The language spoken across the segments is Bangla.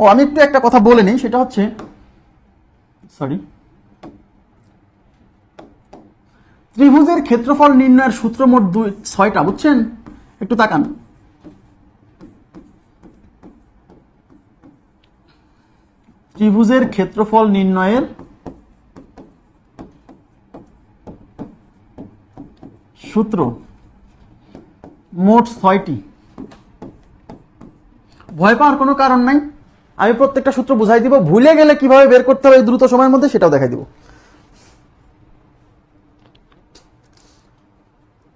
ও, আমি একটু একটা কথা বলে নিই, সেটা হচ্ছে সরি ত্রিভুজের ক্ষেত্রফল নির্ণয়ের সূত্র মোট দুই, ছয়টা, বুঝছেন? একটু তাকান। ত্রিভুজের ক্ষেত্রফল নির্ণয়ের সূত্র মোট ছয়টি। ভয় পাওয়ার কোনো কারণ নাই? আমি প্রত্যেকটা সূত্র বুঝাই দিব, ভুলে গেলে কীভাবে বের করতে হবে দ্রুত সময়ের মধ্যে সেটাও দেখাই দিব।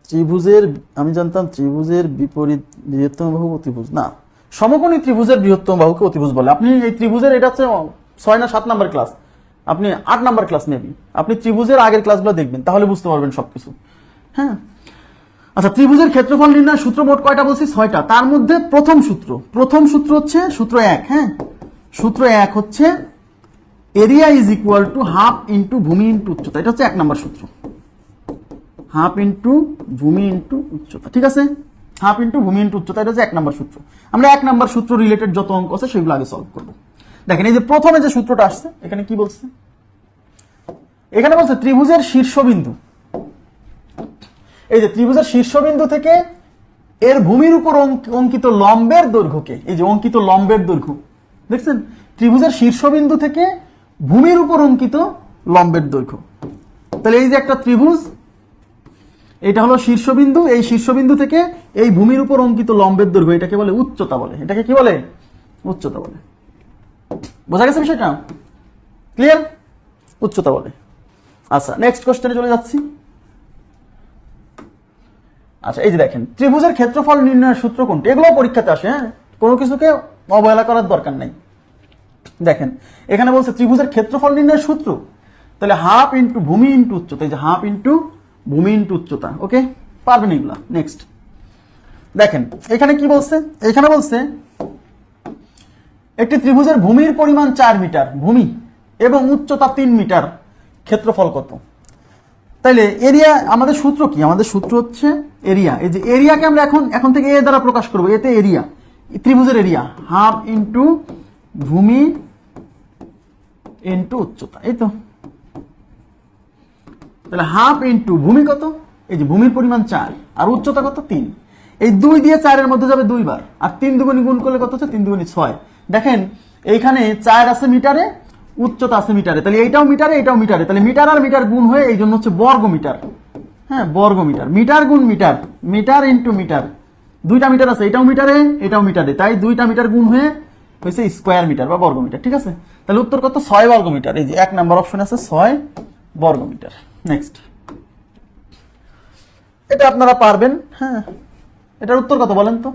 ত্রিভুজের, আমি জানতাম ত্রিভুজের বিপরীত বৃহত্তম বাহু অতিভুজ। না, সমকোণী ত্রিভুজের বৃহত্তম বাহুকে অতিভুজ বলে। আপনি এই ত্রিভুজের, এটা হচ্ছে ছয় না সাত নাম্বার ক্লাস আপনি আট নাম্বার ক্লাস নেবি আপনি ত্রিভুজের আগের ক্লাসগুলো দেখবেন, তাহলে বুঝতে পারবেন সবকিছু। হ্যাঁ? আচ্ছা ত্রিভুজের ক্ষেত্রফল নির্ণয় সূত্র মোট কয়টা বলছি? ছয়টা। তার মধ্যে প্রথম সূত্র। প্রথম সূত্র হচ্ছে সূত্র এক হ্যাঁ? সূত্র এক হচ্ছে area is equal to half into ভূমি ইন্টু উচ্চতা। এটা হচ্ছে এক নম্বর সূত্র। হাফ ইন্টু ভূমি ইন্টু উচ্চতা। ঠিক আছে? হাফ ইন্টু ভূমি ইন্টু উচ্চতা, এটা হচ্ছে এক নম্বর সূত্র। আমরা এক নম্বর সূত্র রিলেটেড যত অঙ্ক আছে, সেগুলো আগে সলভ করব। দেখেন, এই যে প্রথমে যে সূত্রটা আসছে, এখানে কি বলছে? এখানে বলছে ত্রিভুজের শীর্ষবিন্দু। এই যে ত্রিভুজের শীর্ষবিন্দু থেকে এর ভূমির উপর অঙ্ক- অঙ্কিত লম্বের দৈর্ঘ্যকে, এই যে অঙ্কিত লম্বের দৈর্ঘ্য দেখছেন? ত্রিভুজের শীর্ষবিন্দু থেকে ভূমির উপর অঙ্কিত লম্বের দৈর্ঘ্য। তাহলে এই যে একটা ত্রিভুজ, এটা হলো শীর্ষবিন্দু, এই শীর্ষবিন্দু থেকে এই ভূমির উপর অঙ্কিত লম্বের দৈর্ঘ্য, এটাকে বলে উচ্চতা বলে। এটাকে কি বলে? উচ্চতা বলে। বোঝা গেছে বিষয়টা? ক্লিয়ার উচ্চতা বলে। আচ্ছা নেক্সট কোশ্চেনে চলে যাচ্ছি। আচ্ছা এই যে দেখেন, ত্রিভুজের ক্ষেত্রফল নির্ণয়ের সূত্র কোনটি? এগুলো পরীক্ষাতে আসে হ্যাঁ? কোনো কিছুকে অবহেলা করার দরকার নাই। দেখেন, এখানে বলছে ত্রিভুজের ক্ষেত্রফল নির্ণয়ের সূত্র। তাহলে হাফ ইন্টু ভূমি ইন্টু উচ্চতা, এই যে হাফ ইন্টু ভূমি ইন্টু উচ্চতা ওকে পারবেন এগুলা নেক্সট দেখেন, এখানে কি বলছে? এখানে বলছে, একটি ত্রিভুজের ভূমির পরিমাণ চার মিটার, ভূমি, এবং উচ্চতা তিন মিটার, ক্ষেত্রফল কত? তাইলে এরিয়া আমাদের সূত্র কি? আমাদের সূত্র হচ্ছে এরিয়া এই যে এরিয়াকে আমরা এখন এখন থেকে এ দ্বারা প্রকাশ করব এতে এরিয়া ত্রিভুজের এরিয়া হাফ ইন্টু ভূমি ইন্টু উচ্চতা, এই তো। তাহলে হাফ ইন্টু ভূমি কত? এই যে ভূমির পরিমাণ চার, আর উচ্চতা কত? তিন। এই দুই দিয়ে চারের মধ্যে যাবে দুইবার, আর তিন দুগুণি গুণ করলে কত হচ্ছে? তিন দুগুণি ছয়। দেখেন, এইখানে চার আছে মিটারে, উচ্চতা আছে মিটারে। তাহলে এইটাও মিটারে এটাও মিটারে। তাহলে মিটার আর মিটার গুণ হয়ে এই জন্য হচ্ছে বর্গ মিটার হ্যাঁ বর্গ মিটার মিটার গুণ মিটার মিটার ইন্টু মিটার। দুইটা মিটার আছে, এটাও মিটারে এটাও মিটারে। তাই দুইটা মিটার গুণ হয়ে হয়েছে স্কোয়ার মিটার বা বর্গ মিটার ঠিক আছে? তাহলে উত্তর কত? ছয় বর্গ মিটার এই যে এক নাম্বার অপশন আছে, ছয় বর্গ মিটার নেক্সট এটা আপনারা পারবেন হ্যাঁ। এটার উত্তর কত বলেন তো?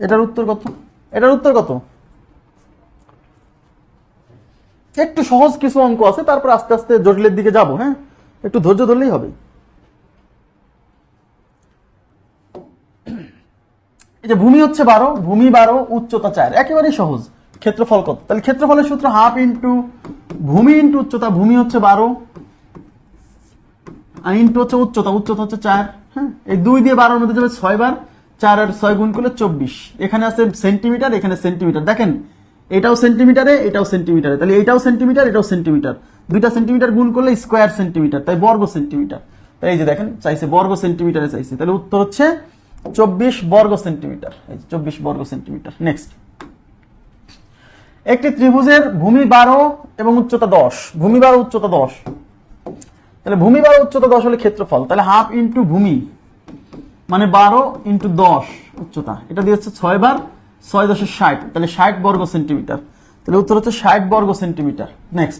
এটার উত্তর কত? এটার উত্তর কত? একটু সহজ কিছু অঙ্ক আছে, তারপর আস্তে আস্তে জটিলের দিকে যাব হ্যাঁ? একটু ধৈর্য ধরলেই হবে। এই যে ভূমি হচ্ছে বারো, ভূমি বারো, উচ্চতা চার। একেবারেই সহজ। ক্ষেত্রফল কত? তাহলে ক্ষেত্রফলের সূত্র হাফ ইন্টু ভূমি ইন্টু উচ্চতা, ভূমি হচ্ছে বারো আর ইন্টু হচ্ছে উচ্চতা উচ্চতা হচ্ছে চার। হ্যাঁ এই দুই দিয়ে বারোর মধ্যে যাবে ছয় বার, চার আর ছয় গুণ করলে চব্বিশ। এখানে আছে সেন্টিমিটার এখানে সেন্টিমিটার দেখেন, এটাও সেন্টিমিটারে এটাও সেন্টিমিটারে তাহলে এটাও সেন্টিমিটার এটাও সেন্টিমিটার দুইটা সেন্টিমিটার গুণ করলে স্কোয়ার সেন্টিমিটার তাই বর্গ সেন্টিমিটার তাই এই যে দেখেন, চাইছে বর্গ সেন্টিমিটারে চাইছে। তাহলে উত্তর হচ্ছে চব্বিশ বর্গ সেন্টিমিটার। চব্বিশ বর্গ সেন্টিমিটার। নেক্সট একটি ত্রিভুজের ভূমি বারো এবং উচ্চতা দশ। ভূমি বারো, উচ্চতা দশ। তাহলে ভূমি বারো, উচ্চতা দশ হলে ক্ষেত্রফল। তাহলে হাফ ইন্টু ভূমি। মানে বারো ইন্টু দশ উচ্চতা। এটা দিয়ে হচ্ছে ছয় বার ছয় ষাট। তাহলে ষাট বর্গ সেন্টিমিটার। তাহলে উত্তর হচ্ছে ষাট বর্গ সেন্টিমিটার। নেক্সট